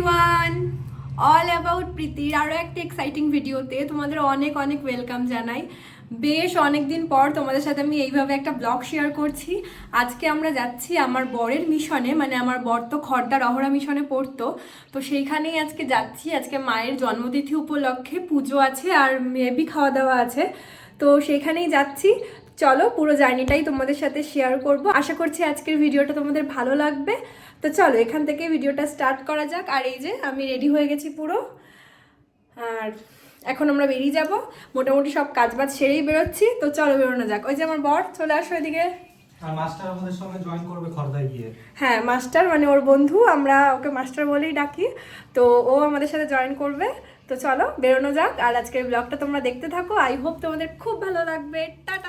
Everyone all about প্রীতির আরও একটা এক্সাইটিং ভিডিওতে তোমাদের অনেক অনেক ওয়েলকাম জানাই। বেশ অনেক দিন পর তোমাদের সাথে আমি এইভাবে একটা ব্লগ শেয়ার করছি। আজকে আমরা যাচ্ছি আমার বরের মিশনে মানে আমার বর তো খর্দা অহরা মিশনে পড়তো। তো সেইখানেই আজকে যাচ্ছি। আজকে মায়ের জন্মতিথি উপলক্ষে পুজো আছে আর মেবি খাওয়া দাওয়া আছে। তো সেইখানেই যাচ্ছি। চলো পুরো জার্নিটাই তোমাদের সাথে শেয়ার করব। আশা করছি আজকের ভিডিওটা তোমাদের ভালো লাগবে। তো চলো এখান থেকে ভিডিওটা স্টার্ট করা যাক। আর এই যে আমি রেডি হয়ে গেছি পুরো। আর এখন আমরা বেরিয়ে যাব। মোটামুটি সব কাজ বাজ সেরেই বেরোচ্ছি। তো চলো বেরোনো যাক। ওই যে আমার বর চলে আসো এদিকে। আর মাস্টার আমাদের সঙ্গে জয়েন করবে খর্দায় গিয়ে। হ্যাঁ মাস্টার মানে ওর বন্ধু আমরা ওকে মাস্টার বলেই ডাকি। তো ও আমাদের সাথে জয়েন করবে। তো চলো বেরোনো যাক। আর আজকের ব্লগটা তোমরা দেখতে থাকো। আই হোপ তোমাদের খুব ভালো লাগবে। টাটা!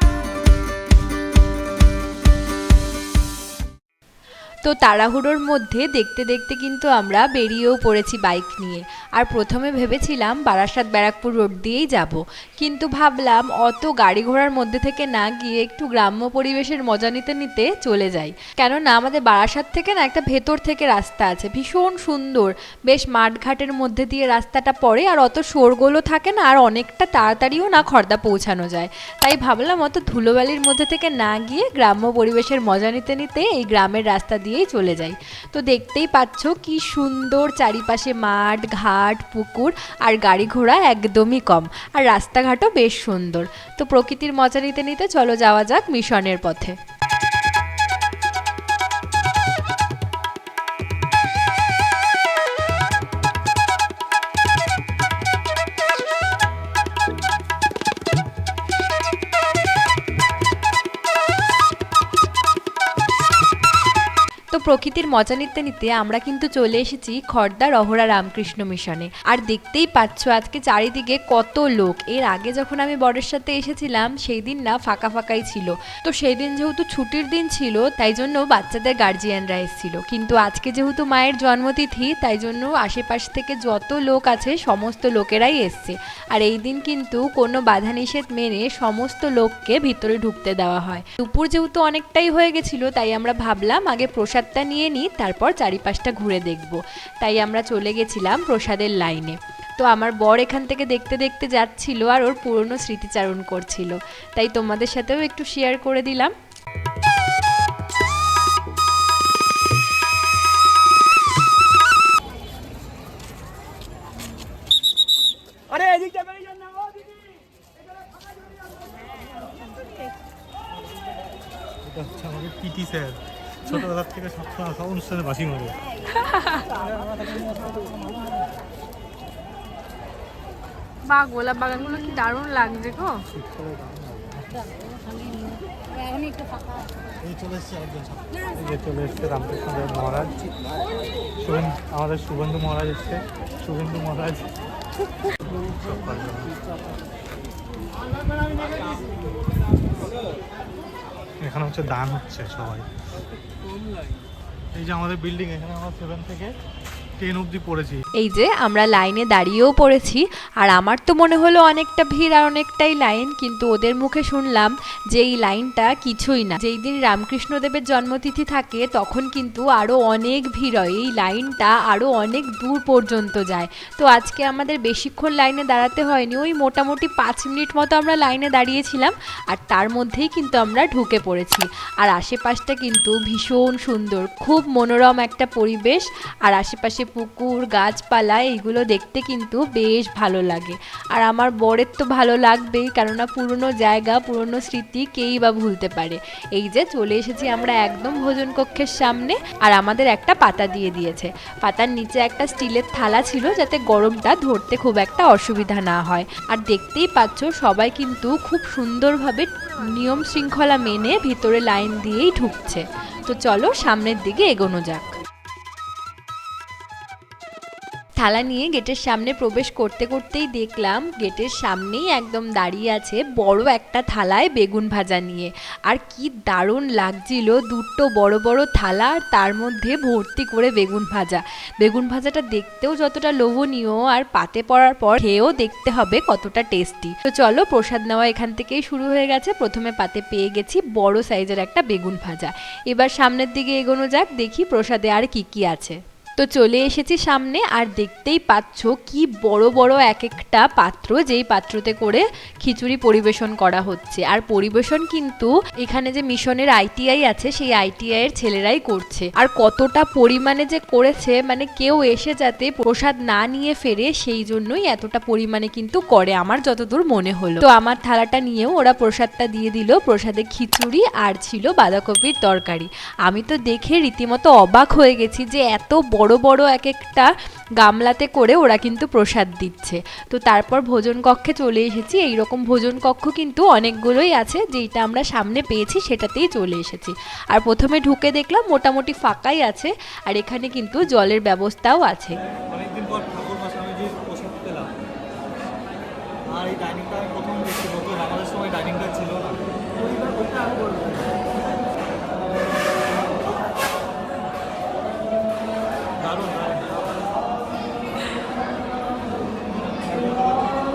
তো তাড়াহুড়োর মধ্যে দেখতে দেখতে কিন্তু আমরা বেরিয়েও পড়েছি বাইক নিয়ে। আর প্রথমে ভেবেছিলাম বারাসাত ব্যারাকপুর রোড দিয়েই যাব। কিন্তু ভাবলাম অত গাড়ি ঘোড়ার মধ্যে থেকে না গিয়ে একটু গ্রাম্য পরিবেশের মজা নিতে নিতে চলে যাই। কেননা আমাদের বারাসাত থেকে না একটা ভেতর থেকে রাস্তা আছে, ভীষণ সুন্দর। বেশ মাঠঘাটের মধ্যে দিয়ে রাস্তাটা পড়ে আর অত শোরগোলও থাকে না আর অনেকটা তাড়াতাড়িও না খর্দা পৌঁছানো যায়। তাই ভাবলাম অত ধুলোবালির মধ্যে থেকে না গিয়ে গ্রাম্য পরিবেশের মজা নিতে নিতে এই গ্রামের রাস্তা দিয়েই চলে যাই। তো দেখতেই পাচ্ছ কি সুন্দর চারিপাশে মাঠ, ঘাট, পুকুর আর গাড়ি ঘোড়া একদমই কম। আর রাস্তাঘাটও বেশ সুন্দর। তো প্রকৃতির মজা নিতে নিতে চলো যাওয়া যাক মিশনের পথে। তো প্রকৃতির মজা নিতে নিতে আমরা কিন্তু চলে এসেছি খর্দা রহরা রামকৃষ্ণ মিশনে। আর দেখতেই পাচ্ছ আজকে চারিদিকে কত লোক। এর আগে যখন আমি বরের সাথে এসেছিলাম, সেই দিন না ফাঁকা ফাঁকাই ছিল। তো সেই দিন যেহেতু ছুটির দিন ছিল, তাই জন্য বাচ্চাদের গার্জিয়ানরা এসেছিল। কিন্তু আজকে যেহেতু মায়ের জন্মতিথি, তাই জন্য আশেপাশ থেকে যত লোক আছে, সমস্ত লোকেরাই এসছে। আর এই দিন কিন্তু কোনো বাধা নিষেধ মেনে সমস্ত লোককে ভিতরে ঢুকতে দেওয়া হয়। দুপুর যেহেতু অনেকটাই হয়ে গেছিল, তাই আমরা ভাবলাম আগে প্রসাদটা নিয়ে নিই, তারপর চারিপাশটা ঘুরে দেখব। তাই আমরা চলে গেছিলাম প্রসাদের লাইনে। তো আমার বর এখান থেকে দেখতে দেখতে যাচ্ছিল আর ওর পুরনো স্মৃতিচারণ করছিল। তাই তোমাদের সাথেও একটু শেয়ার করে দিলাম। থেকে সবসময় সব অনুষ্ঠানে বাসি মারে বা গোলাপ বাগানগুলো কি দারুণ লাগছে গো চলে এসছে রামকৃষ্ণদেব মহারাজ আমাদের শুভেন্দু মহারাজ এসছে শুভেন্দু মহারাজ। এখানে হচ্ছে দান হচ্ছে সবাই। এই যে আমাদের বিল্ডিং এখানে আমরা সেভেন থেকে অবধি পড়েছি। এই যে, আমরা লাইনে দাঁড়িয়েও পড়েছি, আর আমার তো মনে হলো অনেকটা ভিড় আর অনেকটাই লাইন, কিন্তু ওদের মুখে শুনলাম যে এই লাইনটা কিছুই না। যেই দিন রামকৃষ্ণদেবের জন্মতিথি থাকে, তখন কিন্তু আরও অনেক ভিড় হয়। এই লাইনটা আরও অনেক দূর পর্যন্ত যায়। তো আজকে আমাদের বেশিক্ষণ লাইনে দাঁড়াতে হয়নি। ওই মোটামুটি পাঁচ মিনিট মতো আমরা লাইনে দাঁড়িয়েছিলাম, আর তার মধ্যেই কিন্তু আমরা ঢুকে পড়েছি। আর আশেপাশটা কিন্তু ভীষণ সুন্দর, খুব মনোরম একটা পরিবেশ। আর আশেপাশে পুকুর, গাছপালা, এইগুলো দেখতে কিন্তু বেশ ভালো লাগে। আর আমার বরের তো ভালো লাগবেই, কেননা পুরনো জায়গা, পুরনো স্মৃতি কেই বা ভুলতে পারে। এই যে চলে এসেছি আমরা একদম ভোজন কক্ষের সামনে, আর আমাদের একটা পাতা দিয়ে দিয়েছে। পাতার নিচে একটা স্টিলের থালা ছিল, যাতে গরমটা ধরতে খুব একটা অসুবিধা না হয়। আর দেখতেই পাচ্ছ, সবাই কিন্তু খুব সুন্দরভাবে নিয়ম শৃঙ্খলা মেনে ভিতরে লাইন দিয়েই ঢুকছে। তো চলো সামনের দিকে এগোনো যাক। থালা নিয়ে গেটের সামনে প্রবেশ করতে করতেই দেখলাম গেটের সামনেই একদম দাঁড়িয়ে আছে বড় একটা থালায় বেগুন ভাজা নিয়ে। আর কি দারুণ লাগছিল দুটো বড় বড় থালা আর তার মধ্যে ভর্তি করে বেগুন ভাজা। বেগুন ভাজাটা দেখতেও যতটা লোভনীয় আর পাতে পড়ার পর খেয়েও দেখতে হবে কতটা টেস্টি। তো চলো প্রসাদ নেওয়া এখান থেকেই শুরু হয়ে গেছে। প্রথমে পাতে পেয়ে গেছি বড় সাইজের একটা বেগুন ভাজা। এবার সামনের দিকে এগোনো যাক, দেখি প্রসাদে আর কি কি আছে। তো চলে এসেছি সামনে আর দেখতেই পাচ্ছ কি বড় বড় এক একটা পাত্র, যেই পাত্রতে করে খিচুড়ি পরিবেশন করা হচ্ছে। আর পরিবেশন কিন্তু এখানে যে মিশনের আইটিআই আছে, সেই আইটিআই এর ছেলেরাই করছে। আর কতটা পরিমাণে যে করেছে মানে কেউ এসে যাতে প্রসাদ না নিয়ে ফেরে, সেই জন্যই এতটা পরিমাণে কিন্তু করে, আমার যতদূর মনে হলো। তো আমার থালাটা নিয়েও ওরা প্রসাদটা দিয়ে দিল। প্রসাদে খিচুড়ি আর ছিল বাঁধাকপির তরকারি। আমি তো দেখে রীতিমতো অবাক হয়ে গেছি যে এত বড় বড় বড় এক একটা গামলাতে করে ওরা কিন্তু প্রসাদ দিচ্ছে। তো তারপর ভোজন কক্ষে চলে এসেছি। এই রকম ভোজন কক্ষ কিন্তু অনেকগুলোই আছে যেটা আমরা সামনে পেয়েছি, সেটাতেই চলে এসেছি। আর প্রথমে ঢুকে দেখলাম মোটামুটি ফাঁকাই আছে, আর এখানে কিন্তু জলের ব্যবস্থাও আছে। অনেকদিন পর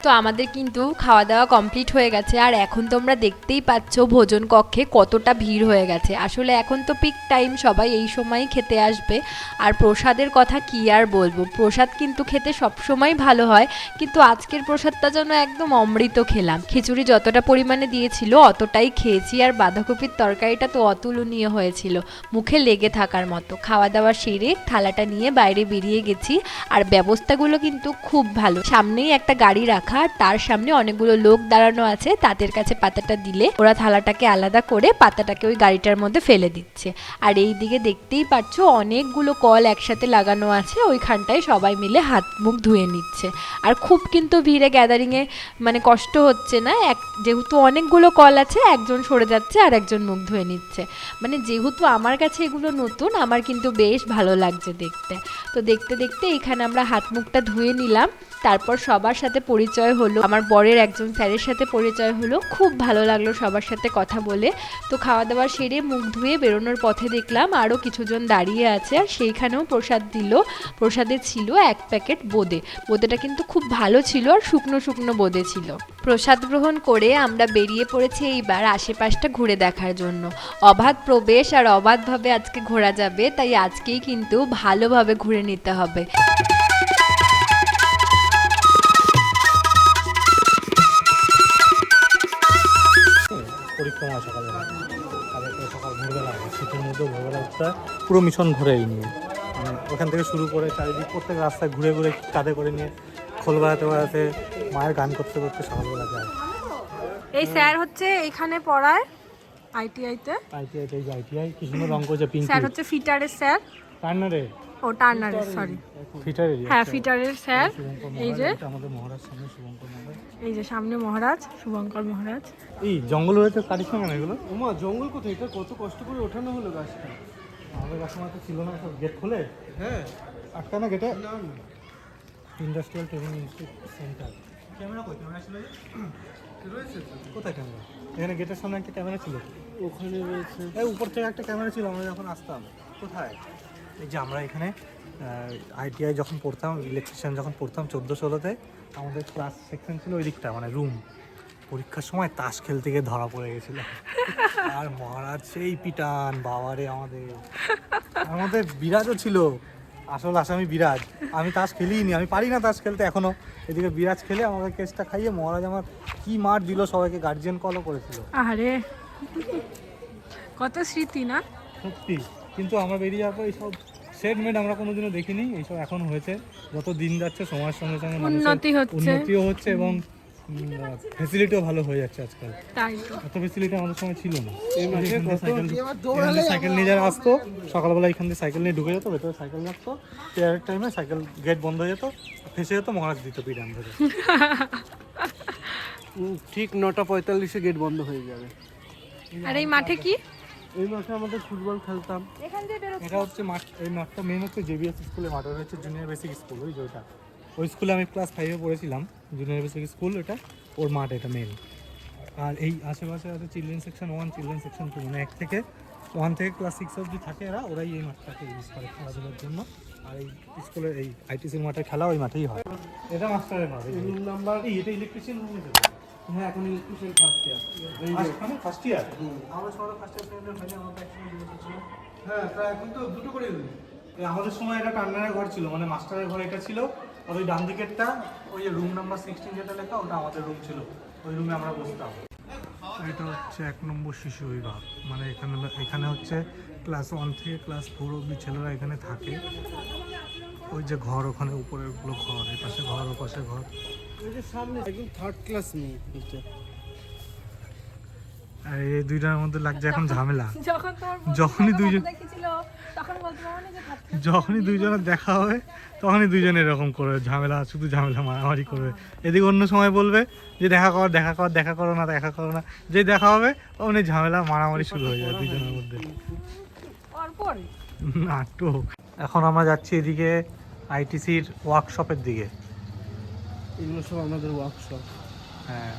তো আমাদের কিন্তু খাওয়া দাওয়া কমপ্লিট হয়ে গেছে। আর এখন তোমরা দেখতেই পাচ্ছ ভোজন কক্ষে কতটা ভিড় হয়ে গেছে। আসলে এখন তো পিক টাইম সবাই এই সময়ই খেতে আসবে। আর প্রসাদের কথা কি আর বলব? প্রসাদ কিন্তু খেতে সবসময় ভালো হয়, কিন্তু আজকের প্রসাদটা যেন একদম অমৃত খেলাম। খিচুড়ি যতটা পরিমাণে দিয়েছিল, অতটাই খেয়েছি। আর বাঁধাকপির তরকারিটা তো অতুলনীয় হয়েছিল, মুখে লেগে থাকার মতো। খাওয়া দাওয়া সেরে থালাটা নিয়ে বাইরে বেরিয়ে গেছি। আর ব্যবস্থাগুলো কিন্তু খুব ভালো। সামনেই একটা গাড়ি রাখা আর তার সামনে অনেকগুলো লোক দাঁড়ানো আছে, তাদের কাছে পাতাটা দিলে ওরা থালাটাকে আলাদা করে পাতাটাকে ওই গাড়িটার মধ্যে ফেলে দিচ্ছে। আর এই দিকে দেখতেই পাচ্ছ অনেকগুলো কল একসাথে লাগানো আছে, ওইখানটায় সবাই মিলে হাত মুখ ধুয়ে নিচ্ছে। আর খুব কিন্তু ভিড়ে গ্যাদারিংয়ে মানে কষ্ট হচ্ছে না, এক যেহেতু অনেকগুলো কল আছে, একজন সরে যাচ্ছে আর একজন মুখ ধুয়ে নিচ্ছে। মানে যেহেতু আমার কাছে এগুলো নতুন, আমার কিন্তু বেশ ভালো লাগছে দেখতে। তো দেখতে দেখতে এখানে আমরা হাত মুখটা ধুয়ে নিলাম, তারপর সবার সাথে পরিচয় হলো। আমার বরের একজন স্যারের সাথে পরিচয় হলো। খুব ভালো লাগল সবার সাথে কথা বলে। তো খাওয়া দাওয়া সেরে মুখ ধুয়ে বেরোনোর পথে দেখলাম আরও কিছুজন দাঁড়িয়ে আছে আর সেইখানেও প্রসাদ দিল। প্রসাদে ছিল এক প্যাকেট বোঁদে। বোঁদেটা কিন্তু খুব ভালো ছিল আর শুকনো শুকনো বোঁদে ছিল। প্রসাদ গ্রহণ করে আমরা বেরিয়ে পড়েছি এইবার আশেপাশটা ঘুরে দেখার জন্য। অবাধ প্রবেশ আর অবাধভাবে আজকে ঘোরা যাবে, তাই আজকেই কিন্তু ভালোভাবে ঘুরে নিতে হবে। পরিক্রমা সকালবেলা সকাল ভোরবেলা শীতের মধ্যে ভোরবেলা উঠতে পুরো মিশন ঘুরে এই নিয়ে। মানে ওখান থেকে শুরু করে চারিদিক প্রত্যেক রাস্তায় ঘুরে ঘুরে কাঁধে করে নিয়ে খোল বাড়াতে বাড়াতে মায়ের গান করতে করতে সকালবেলা যায়। এই স্যার হচ্ছে এখানে পড়ায় আইটিআইতে আইটিআই এই যে আইটিআই কি সুন্দর রং করেছে পিঙ্ক স্যার হচ্ছে ফিটারের স্যার। টার্নারে ও টার্নারের সরি ফিটারে হ্যাঁ ফিটারের স্যার এই যে। আমাদের মহারাজ সামনে শুভঙ্কর মহারাজ। এই যে সামনে মহারাজ শুভঙ্কর মহারাজ। এই জঙ্গল হয়েছে কাটিস না এগুলো? ওমা জঙ্গল কোথায়? এটা কত কষ্ট করে ওঠানো হলো গাছটা? আমাদের কাছে তো ছিল না সব গেট খোলে? হ্যাঁ। আটকা না গেটে? Industrial training institute centre camera কই? ক্যামেরা ছিল রয়েছে কোথায় ক্যামেরা? এখানে গেটের সামনে একটা ক্যামেরা ছিল। ওখানে রয়েছে। এই উপর থেকে একটা ক্যামেরা ছিল আমরা যখন আসতাম। কোথায়? এই যে আমরা এখানে আইটিআই যখন পড়তাম ইলেকট্রিশিয়ান যখন পড়তাম চোদ্দ ষোলোতে আমাদের ক্লাস সেকশন ছিল ওই দিকটা মানে রুম পরীক্ষার সময় তাস খেলতে গিয়ে ধরা পড়ে গেছিল। আর মহারাজ সেই পিটান বাবারে আমাদের। আমাদের বিরাজও ছিল। আসল আসামি বিরাজ। আমি তাস খেলিনি আমি পারি না তাস খেলতে এখনও। এদিকে বিরাজ খেলে আমাকে কেসটা খাইয়ে মহারাজ আমার কি মার দিল সবাইকে গার্জিয়ান কলও করেছিল। আরে কত স্মৃতি না? সত্যি। কিন্তু আমরা বেরিয়ে যাওয়ার পর এইসব সেটমেন্ট আমরা কোনোদিনও দেখিনি। এইসব এখন হয়েছে। যত দিন যাচ্ছে সময়ের সঙ্গে সঙ্গে উন্নতি হচ্ছে। উন্নতিও হচ্ছে এবং ফেসিলিটিও ভালো হয়ে যাচ্ছে আজকাল। তাই এত ফেসিলিটি আমাদের সময় ছিল না। সাইকেল নিয়ে যারা আসতো সকালবেলা এখান দিয়ে সাইকেল নিয়ে ঢুকে যেত ভেতরে সাইকেল রাখতো প্রেয়ারের টাইমে সাইকেল গেট বন্ধ হয়ে যেত ফেসে যেত মহারাজ দিত পিডান ধরে। ঠিক নটা পঁয়তাল্লিশে গেট বন্ধ হয়ে যাবে। আর এই মাঠে কি? এই মাঠে আমাদের ফুটবল খেলতাম। এটা হচ্ছে মাঠ এই মাঠটা মেন হচ্ছে জেবিএস স্কুলের মাঠ ওটা হচ্ছে জুনিয়র বেসিক স্কুল ওই যে ওটা। ওই স্কুলে আমি ক্লাস ফাইভে পড়েছিলাম জুনিয়র বেসিক স্কুল এটা ওর মাঠ এটা মেন আর এই আশেপাশে আছে children section one children section two মানে এক থেকে ওয়ান থেকে ক্লাস সিক্স অবধি থাকে এরা ওরাই এই মাঠটাকে ইউজ করে খেলাধুলার জন্য। আর এই স্কুলের এই আইটিসির মাঠে খেলা ওই মাঠেই হয়। এটা মাস্টারের মাঠ রুম নাম্বার এই এটা ইলেকট্রিশিয়ান রুম হ্যাঁ এখন ইলেকট্রিশিয়ান ফার্স্ট ইয়ার এই ফার্স্ট ইয়ার আমরা সবাই ফার্স্ট ইয়ার সেকেন্ড ইয়ার আমাদের একসঙ্গে জিজ্ঞেস ছিল হ্যাঁ তা এখন তো দুটো করে আমাদের সময় এটা টান্ডারের ঘর ছিল মানে মাস্টারের ঘর এটা ছিল আর ওই ডান দিকেরটা ওই যে রুম নাম্বার সিক্সটিন যেটা লেখা ওটা আমাদের রুম ছিল। ওই রুমে আমরা বসতাম। এটা হচ্ছে এক নম্বর শিশু বিভাগ। মানে এখানে এখানে হচ্ছে ক্লাস ওয়ান থেকে ক্লাস ফোর অব্দি ছেলেরা এখানে থাকে। ওই যে ঘর ওখানে উপরেরগুলো ঘর এই পাশে ঘর ও পাশে ঘর। ওই যে সামনে একদম থার্ড ক্লাস মেয়ে এটা আর এই দুইটার মধ্যে লাগছে এখন ঝামেলা। যখন যখনই দুইজন দেখেছিল তখন বলতে পারো না যে ভাবতে যখনই দুইজনের দেখা হবে তখনই দুইজনে এরকম করবে ঝামেলা শুধু ঝামেলা মারামারি করবে। এদিকে অন্য সময় বলবে যে দেখা কর দেখা কর দেখা করো না দেখা করো না। যে দেখা হবে অমনি ঝামেলা মারামারি শুরু হয়ে যায় দুজনের মধ্যে। নাটক। এখন আমরা যাচ্ছি এদিকে আইটিসির ওয়ার্কশপের দিকে। এগুলো সব আমাদের ওয়ার্কশপ হ্যাঁ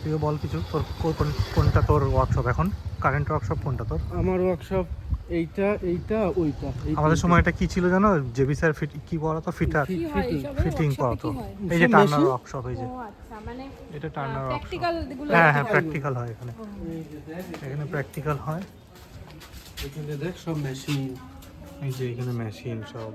তুইও বল কিছু তোর কোন- কোনটা তোর ওয়ার্কশপ এখন? কারেন্ট ওয়ার্কশপ কোনটা তোর? আমার ওয়ার্কশপ এইটা এইটা ওইটা আমাদের। সময় এটা কি ছিল জানো? জেবি স্যার ফিট কি বলা তো ফিটার হয় ফিটিং করাতো এই যে টার্নার ওয়ার্কশপ এই যে। ও আচ্ছা মানে এটা টার্নার ওয়ার্কশপ প্র্যাকটিক্যাল হ্যাঁ হ্যাঁ প্র্যাকটিক্যাল হয় এখানে। এখানে প্র্যাকটিক্যাল হয়। এখানে দেখ সব মেশিন এই যে এখানে মেশিন সব।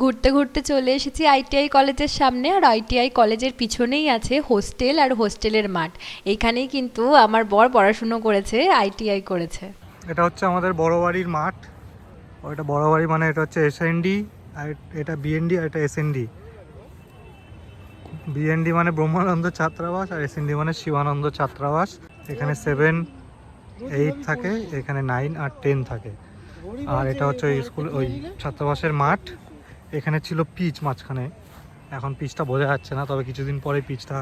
ঘুরতে ঘুরতে চলে এসেছি আইটিআই কলেজের সামনে, আর আইটিআই কলেজের পিছনেই আছে হোস্টেল আর হোস্টেলের মাঠ। এইখানেই কিন্তু আমার বর পড়াশুনো করেছে, আইটিআই করেছে। এটা হচ্ছে আমাদের বড় বাড়ির মাঠ। ওইটা বড় বাড়ি মানে এটা হচ্ছে এসএনডি আর এটা বিএনডি আর এটা এসএনডি বিএনডি মানে ব্রহ্মানন্দ ছাত্রাবাস, আর এসএনডি মানে শিবানন্দ ছাত্রাবাস। এখানে সেভেন, এইট থাকে, এখানে নাইন আর টেন থাকে। আর এটা হচ্ছে স্কুল, ওই ছাত্রাবাসের মাঠ। এখানে ছিল পিচ মাঝখানে। এখন পিচটা বোঝা যাচ্ছে না, তবে কিছুদিন পরে পিচটা,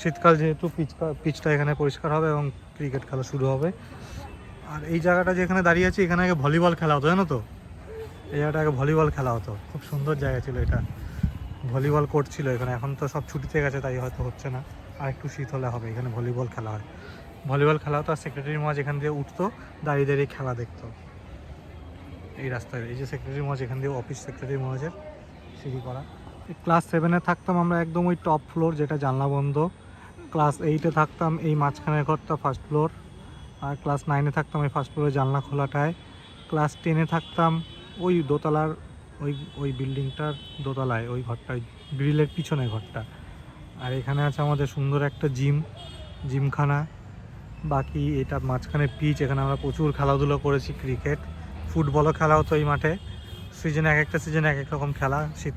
শীতকাল যেহেতু পিচটা পিচটা এখানে পরিষ্কার হবে এবং ক্রিকেট খেলা শুরু হবে। আর এই জায়গাটা যেখানে দাঁড়িয়ে আছি, এখানে আগে ভলিবল খেলা হতো, জানো তো? এই জায়গাটা আগে ভলিবল খেলা হতো। খুব সুন্দর জায়গা ছিল এটা। ভলিবল কোর্ট ছিল এখানে। এখন তো সব ছুটিতে গেছে, তাই হয়তো হচ্ছে না। আর একটু শীত হলে হবে, এখানে ভলিবল খেলা হয়। ভলিবল খেলা হতো আর সেক্রেটারি মহাজ এখান দিয়ে উঠতো, দাঁড়িয়ে দাঁড়িয়ে খেলা দেখতো। এই রাস্তায়, এই যে সেক্রেটারি মহাজ এখান দিয়ে অফিস সেক্রেটারি মহাজের সিঁড়ি করা। ক্লাস সেভেনে থাকতাম আমরা একদম ওই টপ ফ্লোর যেটা জানলা বন্ধ। ক্লাস এইটে থাকতাম এই মাঝখানের ঘরটা ফার্স্ট ফ্লোর আর ক্লাস নাইনে থাকতাম ওই ফার্স্ট ফ্লোরে জানলা খোলাটায়। ক্লাস টেনে থাকতাম ওই দোতলার, ওই ওই বিল্ডিংটার দোতলায়, ওই ঘরটায় গ্রিলের পিছনে ঘরটা। আর এখানে আছে আমাদের সুন্দর একটা জিম, জিমখানা। বাকি এটা মাঝখানে পিচ, এখানে আমরা প্রচুর খেলাধুলো করেছি, ক্রিকেট। ফুটবলও খেলা হতো এই মাঠে। সিজনে এক একটা সিজনে এক এক রকম খেলা। শীত,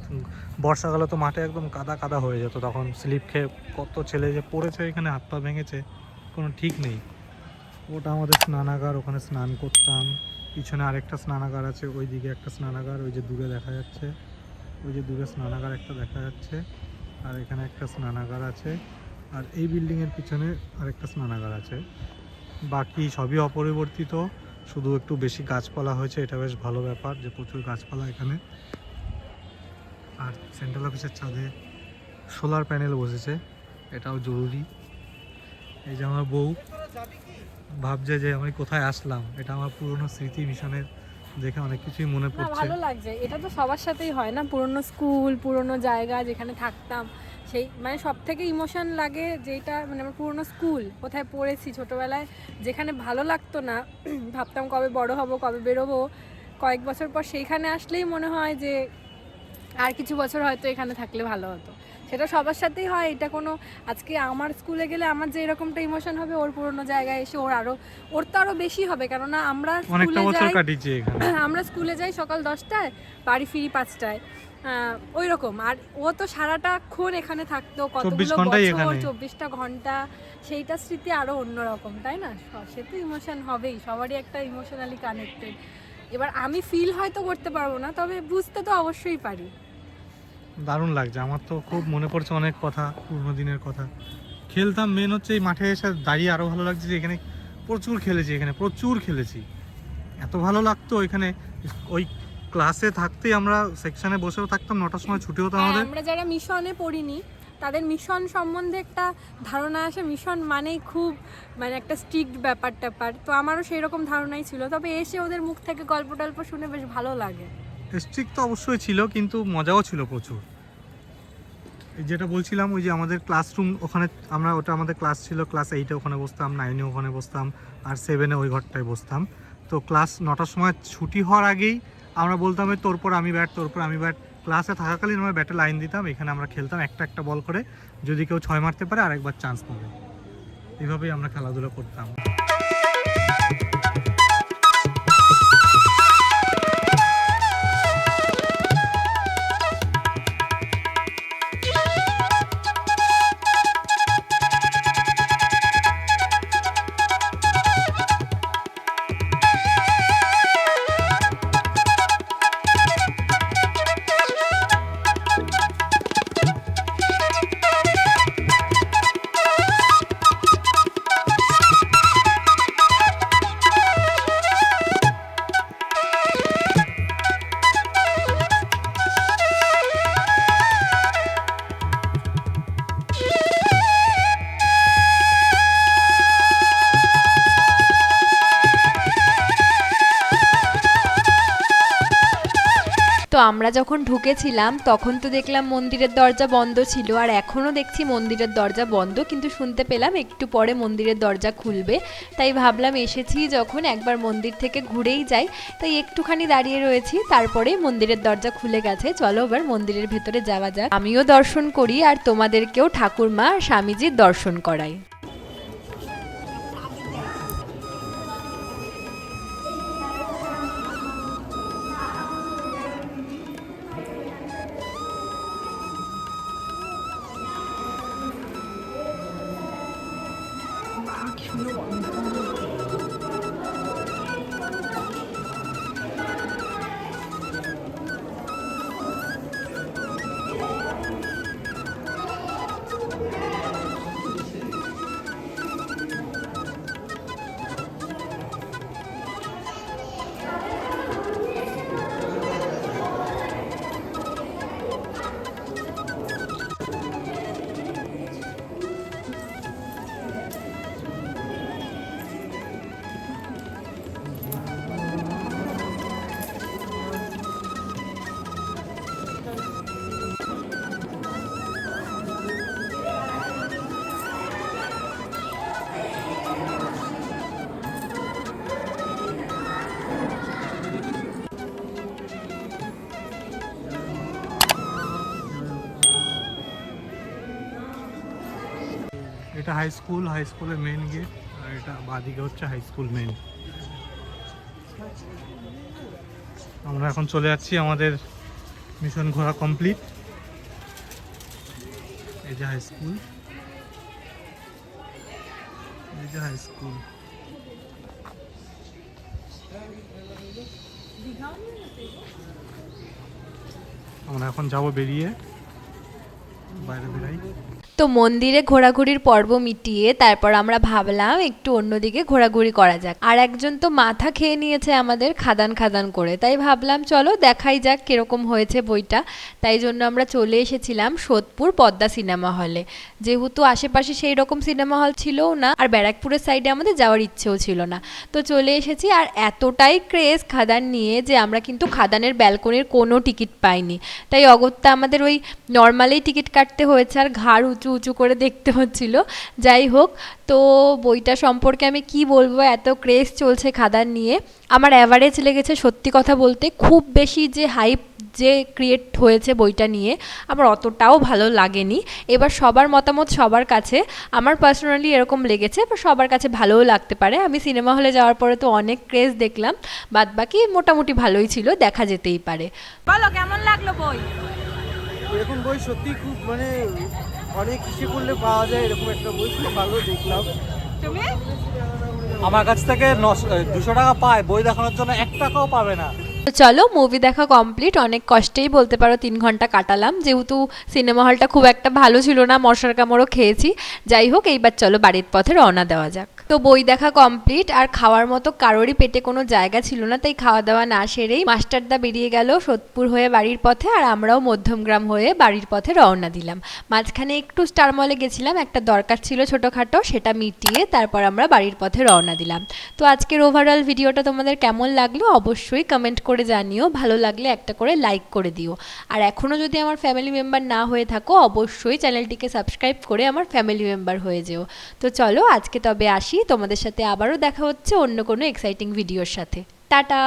বর্ষাকালে তো মাঠে একদম কাদা কাদা হয়ে যেত, তখন স্লিপ খেয়ে কত ছেলে যে পড়েছে এখানে, হাত পা ভেঙেছে, কোনো ঠিক নেই। ওটা আমাদের স্নানাগার, ওখানে স্নান করতাম। পিছনে আরেকটা স্নানাগার আছে ওই দিকে একটা স্নানাগার, ওই যে দূরে দেখা যাচ্ছে। ওই যে দূরে স্নানাগার একটা দেখা যাচ্ছে, আর এখানে একটা স্নানাগার আছে। আর এই বিল্ডিংয়ের পিছনে আরেকটা স্নানাগার আছে। বাকি সবই অপরিবর্তিত। শুধু একটু বেশি গাছপালা হয়েছে এটা বেশ ভালো ব্যাপার যে প্রচুর গাছপালা এখানে। আর সেন্ট্রাল অফিসের ছাদে সোলার প্যানেল বসেছে এটাও জরুরি। এই যে আমার বউ ভাবছে যে আমি কোথায় আসলাম এটা আমার পুরনো স্মৃতি মিশনের দেখে অনেক কিছুই মনে পড়ছে। ভালো লাগছে। এটা তো সবার সাথেই হয় না পুরনো স্কুল পুরনো জায়গা যেখানে থাকতাম। সেই মানে সব থেকে ইমোশন লাগে যেটা মানে আমার পুরনো স্কুল কোথায় পড়েছি ছোটবেলায় যেখানে ভালো লাগতো না ভাবতাম কবে বড় হব কবে বেরোবো। কয়েক বছর পর সেইখানে আসলেই মনে হয় যে আর কিছু বছর হয়তো এখানে থাকলে ভালো হতো। সেটা সবার সাথেই হয় এটা কোনো আজকে আমার স্কুলে গেলে আমার যে এরকমটা ইমোশন হবে ওর পুরনো জায়গায় এসে ওর আরও ওর তো আরও বেশি হবে। কেননা আমরা স্কুলে যাই আমরা স্কুলে যাই সকাল দশটায় বাড়ি ফিরি পাঁচটায়। ওই রকম আর ও তো সারাটাক্ষণ এখানে থাকতো কতগুলো বছর চব্বিশটা ঘণ্টা সেইটা স্মৃতি আরও অন্যরকম তাই না? সে তো ইমোশন হবেই সবারই একটা ইমোশনালি কানেক্টেড এবার আমি ফিল হয়তো করতে পারব না তবে বুঝতে তো অবশ্যই পারি। দারুণ লাগছে আমার তো খুব মনে পড়ছে অনেক কথা পুরনো দিনের কথা। খেলতাম মেন হচ্ছে এই মাঠে এসে দাঁড়িয়ে আরও ভালো লাগছে যে এখানে প্রচুর খেলেছি এখানে প্রচুর খেলেছি। এত ভালো লাগতো এখানে ওই ক্লাসে থাকতেই আমরা সেকশনে বসেও থাকতাম নটার সময় ছুটি হতো হ্যাঁ, আমাদের। আমরা যারা মিশনে পড়িনি তাদের মিশন সম্বন্ধে একটা ধারণা আসে। মিশন মানেই খুব মানে একটা স্ট্রিক্ট ব্যাপার ট্যাপার। তো আমারও সেই রকম ধারণাই ছিল। তবে এসে ওদের মুখ থেকে গল্প টল্প শুনে বেশ ভালো লাগে। স্ট্রিক্ট তো অবশ্যই ছিল কিন্তু মজাও ছিল প্রচুর। এই যেটা বলছিলাম ওই যে আমাদের ক্লাসরুম ওখানে আমরা ওটা আমাদের ক্লাস ছিল ক্লাস এইটে ওখানে বসতাম নাইনে ওখানে বসতাম আর সেভেনে ওই ঘরটায় বসতাম। তো ক্লাস নটার সময় ছুটি হওয়ার আগেই আমরা বলতাম, "এই তোর পর আমি ব্যাট, তোর পর আমি ব্যাট। ক্লাসে থাকাকালীন আমরা ব্যাটে লাইন দিতাম, এখানে আমরা খেলতাম, একটা একটা বল করে যদি কেউ ছয় মারতে পারে, আরেকবার চান্স পাবে। এভাবেই আমরা খেলাধুলা করতাম। তো আমরা যখন ঢুকেছিলাম, তখন তো দেখলাম মন্দিরের দরজা বন্ধ ছিল, আর এখনও দেখছি মন্দিরের দরজা বন্ধ, কিন্তু শুনতে পেলাম একটু পরে মন্দিরের দরজা খুলবে। তাই ভাবলাম এসেছি যখন একবার মন্দির থেকে ঘুরেই যাই। তাই একটুখানি দাঁড়িয়ে রয়েছি, তারপরে মন্দিরের দরজা খুলে গেছে। চলো এবার মন্দিরের ভেতরে যাওয়া যাক। আমিও দর্শন করি, আর তোমাদেরকেও ঠাকুরমা স্বামীজির দর্শন করাই। এটা হাই স্কুল হাই স্কুলের মেন গেট আর এটা বাদিকে হচ্ছে হাই স্কুল মেন আমরা এখন চলে যাচ্ছি আমাদের মিশন ঘোরা কমপ্লিট এই যে হাই স্কুল এই যে হাই স্কুল আমরা এখন যাব বেরিয়ে। বাইরে বেরাই। তো মন্দিরে ঘোরাঘুরির পর্ব মিটিয়ে তারপর আমরা ভাবলাম একটু অন্যদিকে ঘোরাঘুরি করা যাক। আর একজন তো মাথা খেয়ে নিয়েছে আমাদের খাদান খাদান করে। তাই ভাবলাম চলো দেখাই যাক কীরকম হয়েছে বইটা। তাই জন্য আমরা চলে এসেছিলাম সোদপুর পদ্মা সিনেমা হলে। যেহেতু আশেপাশে সেই রকম সিনেমা হল ছিলও না, আর ব্যারাকপুরের সাইডে আমাদের যাওয়ার ইচ্ছেও ছিল না। তো চলে এসেছি আর এতটাই ক্রেজ খাদান নিয়ে যে আমরা কিন্তু খাদানের ব্যালকনির কোনো টিকিট পাইনি। তাই অগত্যা আমাদের ওই নর্মালেই টিকিট কাটতে হয়েছে আর ঘাড় উঁচু উঁচু করে দেখতে হচ্ছিল। যাই হোক, তো বইটা সম্পর্কে আমি কি বলব? এত ক্রেজ চলছে খাদান নিয়ে। আমার অ্যাভারেজ লেগেছে সত্যি কথা বলতে খুব বেশি যে হাইপ যে ক্রিয়েট হয়েছে বইটা নিয়ে, আমার অতটাও ভালো লাগেনি। এবার সবার মতামত সবার কাছে। আমার পার্সোনালি এরকম লেগেছে বা সবার কাছে ভালোও লাগতে পারে। আমি সিনেমা হলে যাওয়ার পরে তো অনেক ক্রেজ দেখলাম বাদ বাকি মোটামুটি ভালোই ছিল, দেখা যেতেই পারে। বলো, কেমন লাগল বই? এরকম বই সত্যি খুব মানে অনেক কিছু করলে পাওয়া যায় এরকম একটা বই খুব ভালো দেখলাম। তুমি? আমার কাছ থেকে দুশো টাকা পায় বই দেখানোর জন্য এক টাকাও পাবে না। তো চলো মুভি দেখা কমপ্লিট অনেক কষ্টেই বলতে পারো তিন ঘণ্টা কাটালাম। যেহেতু সিনেমা হলটা খুব একটা ভালো ছিল না মশার কামড়ও খেয়েছি। যাই হোক এইবার চলো বাড়ির পথে রওনা দেওয়া যাক। তো বই দেখা কমপ্লিট, আর খাওয়ার মতো কারোরই পেটে কোনো জায়গা ছিল না, তাই খাওয়া দাওয়া না সেরেই মাস্টারদা বেরিয়ে গেল সোদপুর হয়ে বাড়ির পথে, আর আমরাও মধ্যমগ্রাম হয়ে বাড়ির পথে রওনা দিলাম। মাঝখানে একটু স্টার মলে গেছিলাম, একটা দরকার ছিল ছোটোখাটো, সেটা মিটিয়ে তারপর আমরা বাড়ির পথে রওনা দিলাম। তো আজকের ওভারঅল ভিডিওটা তোমাদের কেমন লাগল? অবশ্যই কমেন্ট করে জানিও, ভালো লাগলে একটা করে লাইক করে দিও। আর এখনও যদি আমার ফ্যামিলি মেম্বার না হয়ে থাকো, অবশ্যই চ্যানেলটিকে সাবস্ক্রাইব করে আমার ফ্যামিলি মেম্বার হয়ে যেও। তো চলো, আজকে তবে আসি তোমাদের সাথে আবারও দেখা হচ্ছে অন্য কোনো এক্সাইটিং ভিডিওর সাথে। টাটা!